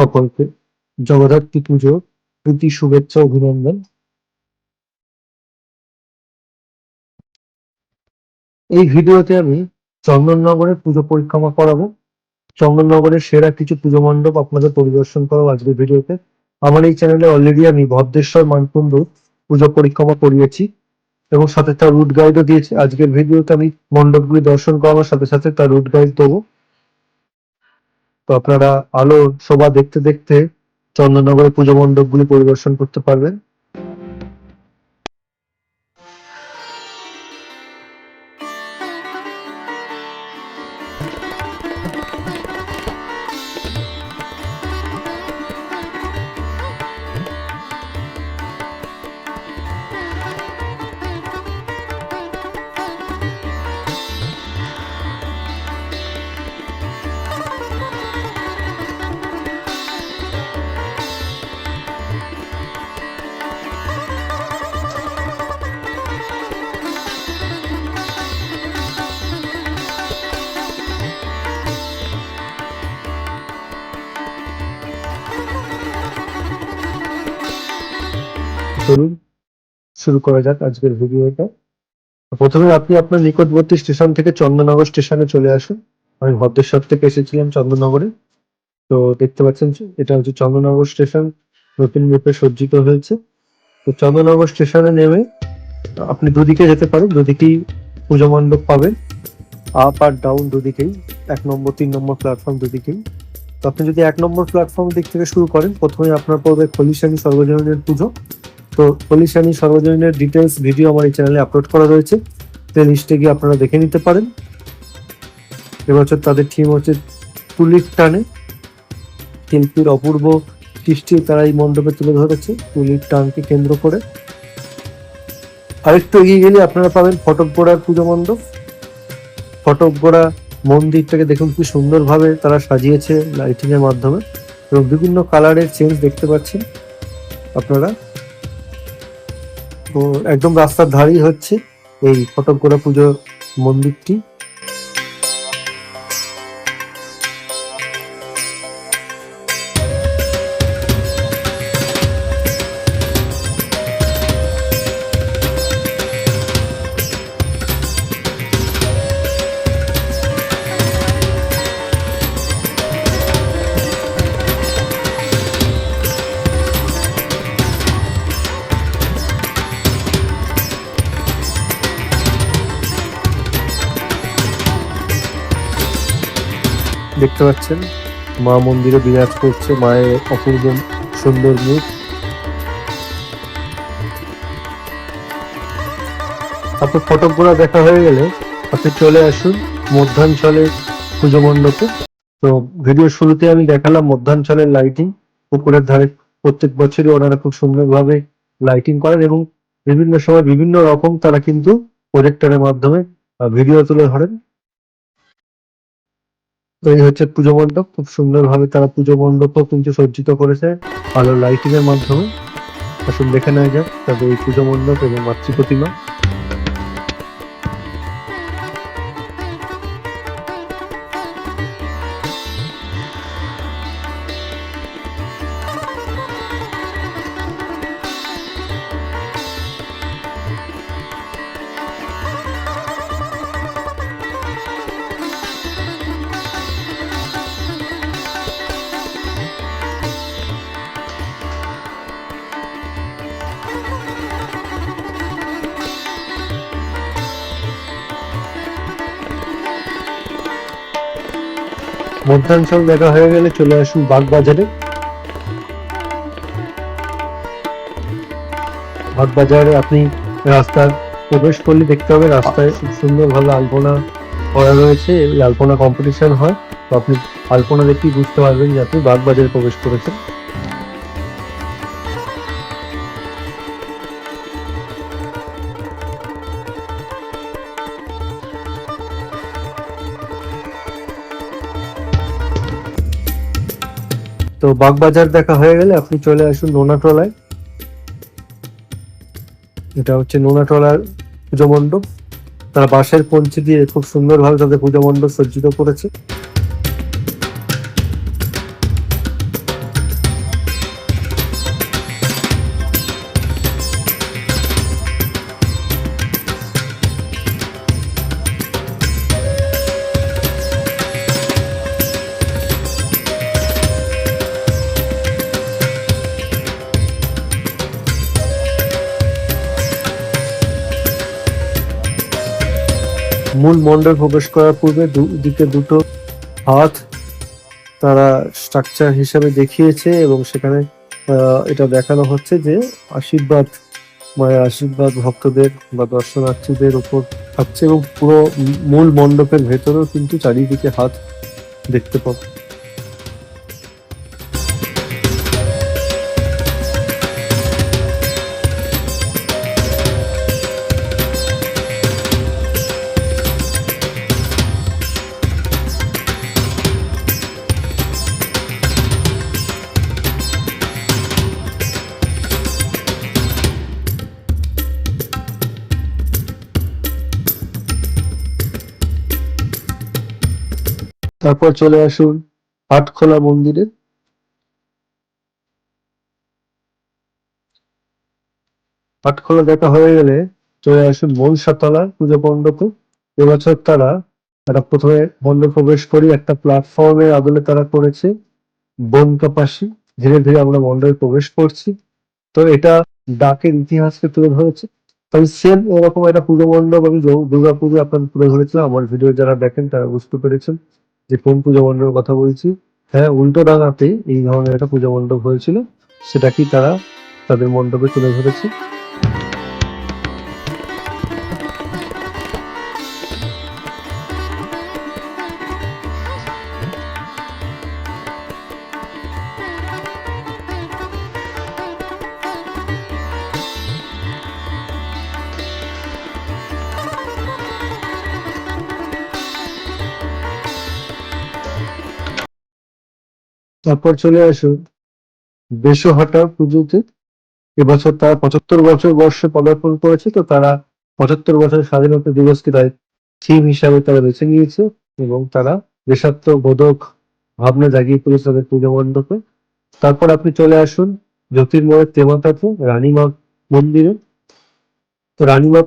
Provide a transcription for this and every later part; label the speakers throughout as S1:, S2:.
S1: সকলকে জগদ্ধাত্রী পুজো, প্রীতি, শুভেচ্ছা, অভিনন্দন। এই ভিডিওতে আমি চন্দননগরের পুজো পরিক্রমা করাবো। চন্দননগরের সেরা কিছু পুজো মণ্ডপ আপনাদের পরিদর্শন করাবো আজকের ভিডিওতে। আমার এই চ্যানেলে অলরেডি আমি ভদ্রেশ্বর মানকুণ্ড পুজো পরিক্রমা করিয়েছি এবং সাথে তার রুট গাইডও দিয়েছি। আজকের ভিডিওতে আমি মণ্ডপগুলি দর্শন করানোর সাথে সাথে তার রুট গাইড দেবো। তো আপনারা আলো শোভা দেখতে দেখতে চন্দননগরের পুজো মণ্ডপগুলি পরিদর্শন করতে পারবেন। চলুন শুরু করা যাক আজকের ভিডিওটা। প্রথমে আপনি আপনার নিকটবর্তী স্টেশন থেকে চন্দননগর স্টেশনে চলে আসুন। আমি ভদ্রেশ্বর থেকে এসেছিলাম চন্দ্রনগরে তো দেখতে পাচ্ছেন এটা হচ্ছে চন্দ্রনগর স্টেশন। নতুন রূপে সজ্জিত হয়েছে। তো চন্দ্রনগর স্টেশনে নেমে আপনি দুদিকে যেতে পারেন। দুদিকেই পুজো মণ্ডপ পাবেন। আপ আর ডাউন দুদিকেই। এক নম্বর, তিন নম্বর প্ল্যাটফর্ম দুদিকেই। তো আপনি যদি এক নম্বর প্ল্যাটফর্ম দিক থেকে শুরু করেন, প্রথমে আপনার পড়বে খলিশানি সর্বজনীনের পুজো। তো খলিশানি সর্বজনীনের ডিটেলস ভিডিও আমার এই চ্যানেলে আপলোড করা রয়েছে। প্লে লিস্টে গিয়ে আপনারা দেখে নিতে পারেন। এবছর তাদের থিম হচ্ছে তুলির টানে শিল্পীর অপূর্ব সৃষ্টি তারা এই মণ্ডপে তুলে ধরেছে। তুলির টানকে কেন্দ্র করে। আরেকটু এগিয়ে গেলে আপনারা পাবেন ফটকগোড়ার পুজো মণ্ডপ। ফটকগোড়া মন্দিরটাকে দেখুন কি সুন্দরভাবে তারা সাজিয়েছে লাইটিং এর মাধ্যমে। এবং বিভিন্ন কালারের চেঞ্জ দেখতে পাচ্ছেন আপনারা। তো একদম রাস্তার ধারেই হচ্ছে এই ফটকগোড়া পুজো মন্দিরটি। দেখতে পাচ্ছেন, মা মন্দিরে বিরাজ করছে মায়ের অপূর্ব সুন্দর মুখ আপনার ফটকগুলো দেখা হয়ে গেলে আপনি চলে আসুন মধ্যাঞ্চলের পুজো মণ্ডপে। তো ভিডিও শুরুতে আমি দেখালাম মধ্যাঞ্চলের লাইটিং পুকুরের ধারে প্রত্যেক বছরই ওনারা খুব সুন্দরভাবে লাইটিং করেন এবং বিভিন্ন সময় বিভিন্ন রকম তারা কিন্তু প্রজেক্টরের মাধ্যমে ভিডিও তুলে ধরেন। তো এই হচ্ছে পুজো মণ্ডপ। খুব সুন্দর ভাবে তারা পুজো মণ্ডপও কিন্তু সজ্জিত করেছে। ভালো লাইটিং এর মাধ্যমে। আসুন দেখে নেওয়া যাক তাদের এই পুজো মণ্ডপ এবং মাতৃ প্রতিমা মধ্যাঞ্চল দেখা হয়ে গেলে চলে আসুন বাগবাজারে। বাগবাজারে আপনি রাস্তার প্রবেশ করলে দেখতে হবে, রাস্তায় খুব সুন্দর ভালো আলপনা করা রয়েছে আলপনা কম্পিটিশন হয়। তো আপনি আলপনা দেখেই বুঝতে পারবেন যে আপনি বাগবাজারে প্রবেশ করেছেন। তো বাগবাজার দেখা হয়ে গেলে আপনি চলে আসুন নোনাটলায় এটা হচ্ছে নোনাটলার পুজো মণ্ডপ। তারা বাঁশের পঞ্চি দিয়ে খুব সুন্দরভাবে তাদের পুজো মণ্ডপ সজ্জিত করেছে। মূল মন্ডল প্রবেশ করার পূর্বে দুদিকে দুটো হাত তারা স্ট্রাকচার হিসাবে দেখিয়েছে এবং সেখানে এটা দেখানো হচ্ছে যে আশীর্বাদ, মায়ের আশীর্বাদ ভক্তদের বা দর্শনার্থীদের উপর থাকছে এবং পুরো মূল মণ্ডপের ভেতরেও কিন্তু চারিদিকে হাত দেখতে পাবো। তারপর চলে আসুন আটখোলা মন্দিরে। আটখোলা দেখা হয়ে গেলে চলে আসুন মনসাতলা পুজো মণ্ডপে। এবছর তারা তারা প্রথমে মণ্ডপ প্রবেশ করি একটা প্ল্যাটফর্মের আদলে তারা করেছে, বন কাপাসি। ধীরে ধীরে আমরা মণ্ডপে প্রবেশ করছি। তো এটা ডাকের ইতিহাসকে তুলে ধরেছে। তবে সেম এরকম একটা পুজো মণ্ডপ আমি দুর্গাপুজো আপনার তুলে ধরেছিলাম। আমার ভিডিও যারা দেখেন তারা বুঝতে পেরেছেন। যে কোন পূজা মণ্ডপের কথা বলছি হ্যাঁ উল্টো ডাঙাতে এই ধরনের একটা পূজা মণ্ডপ হয়েছিল। সেটা কি তারা তাদের মণ্ডপে তুলে ধরেছে? তারপর চলে আসুন বেশহাটা পুজোতে এবছর তারা পঁচাত্তর বছর বর্ষে পদার্পণ করেছে, তো তারা পঁচাত্তর বছর স্বাধীনতা দিবসকে তাই থিম হিসাবে তারা বেছে নিয়েছে এবং তারা দেশাত্মবোধক ভাবনা জাগিয়ে তুলেছে তাদের পুজো মণ্ডপে। তারপর আপনি চলে আসুন জ্যোতির্ময়ের তেমাতাতে, রানীমা মন্দিরে। তো রানীমা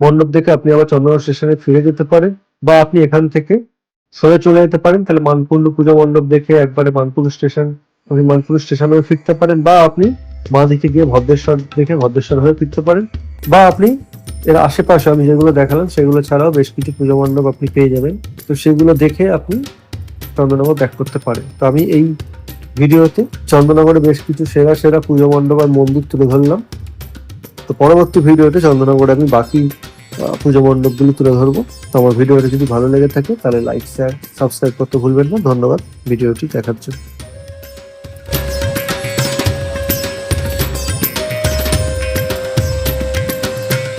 S1: মণ্ডপ দেখে আপনি আবার চন্দ্রনগর স্টেশনে ফিরে যেতে পারেন বা আপনি এখান থেকে সরে চলে যেতে পারেন, তাহলে মানকুণ্ড পুজো মণ্ডপ দেখে একবারে মানকুণ্ড স্টেশন, আপনি মানকুণ্ড স্টেশনেও ফিরতে পারেন, বা আপনি মা দিকে গিয়ে ভদ্রেশ্বর দেখে ভদ্রেশ্বর হয়ে ফিরতে পারেন, বা আপনি এর আশেপাশে আমি যেগুলো দেখালাম, সেগুলো ছাড়াও বেশ কিছু পুজো মণ্ডপ আপনি পেয়ে যাবেন। তো সেগুলো দেখে আপনি চন্দ্রনগর ব্যাক করতে পারেন। তো আমি এই ভিডিওতে চন্দ্রনগরে বেশ কিছু সেরা সেরা পুজো মণ্ডপ আর মন্দির তুলে ধরলাম। তো পরবর্তী ভিডিওতে চন্দ্রনগরে আমি বাকি পুজো মণ্ডপগুলো তুলে ধরবো। তো আমার ভিডিওটা যদি ভালো লেগে থাকে, তাহলে লাইক শেয়ার সাবস্ক্রাইব করতে ভুলবেন না। ধন্যবাদ। ভিডিওটি দেখার জন্য।